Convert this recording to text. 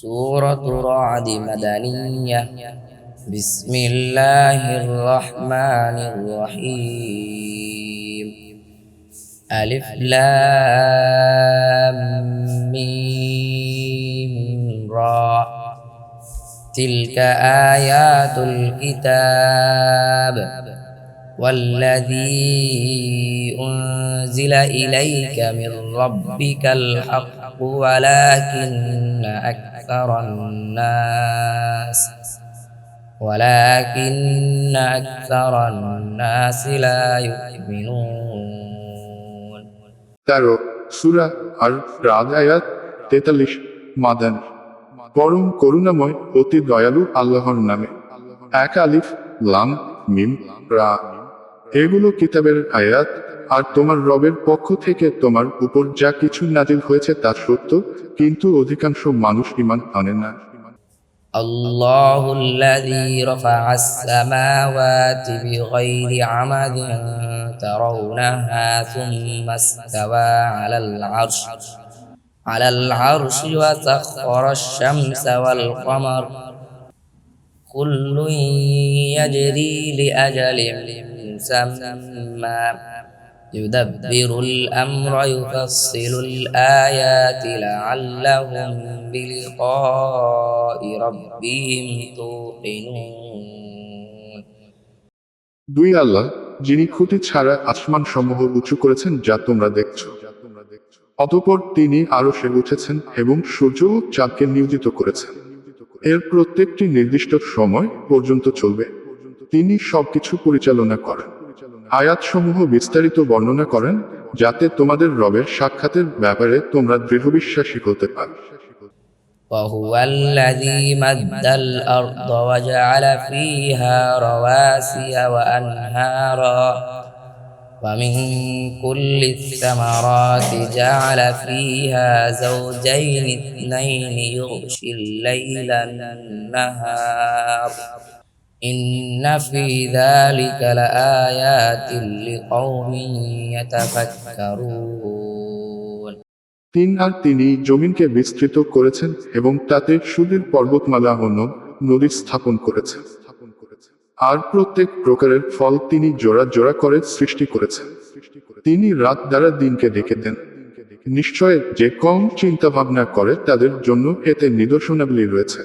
سورة رعد مدنية. بسم الله الرحمن الرحيم. ألف لام ميم را. تلك آيات الكتاب والذي أنزل إليك من ربك الحق. ولكن أكثر الناس ولكن أكثر الناس لا يؤمنون তেরো সুরা আর রাগ আয়াত তেতাল্লিশ মাদান পরম করুণাময় অতি দয়ালু আল্লাহর নামে এক আলিফ লাম মিম রা এগুলো কিতাবের আয়াত আর তোমার রবের পক্ষ থেকে তোমার উপর যা কিছু নাজিল হয়েছে তা সত্য কিন্তু অধিকাংশ মানুষ ইমান আনে না الله الذي رفع السماوات بغير عمد ترونها ثم استوى على العرش على العرش وسخر الشمس والقمر كل يجري لأجل مسمى يدبر الأمر يفصل الآيات لعلهم بلقاء ربهم توقنون দুই আল্লাহ যিনি খুঁটি ছাড়া আসমান সমূহ উঁচু করেছেন যা তোমরা দেখছো অতঃপর তিনি আরো সে উঠেছেন এবং সূর্য ও চাঁদকে নিয়োজিত করেছেন এর প্রত্যেকটি নির্দিষ্ট সময় পর্যন্ত চলবে তিনি সবকিছু পরিচালনা করেন আয়াতসমূহ বিস্তারিত বর্ণনা করেন যাতে তোমাদের রবের সাক্ষাতের ব্যাপারে তোমরা দৃঢ়বিশ্বাসী হতে পারো وهو الذي مد الأرض وجعل فيها رواسي وأنهارا ومن كل الثمرات جعل فيها زوجين اثنين يغشي الليل النهار إن في ذلك لآيات لقوم يتفكرون তিন আর তিনি জমিনকে বিস্তৃত করেছেন এবং তাতে সুদীর পর্বতমালা ও নদ- নদী স্থাপন করেছেন আর প্রত্যেক প্রকারের ফল তিনি জোড়া জোড়া করে সৃষ্টি করেছেন তিনি রাত দ্বারা দিনকে ডেকে দেন নিশ্চয় যে কম চিন্তা ভাবনা করে তাদের জন্য এতে নিদর্শনাবলী রয়েছে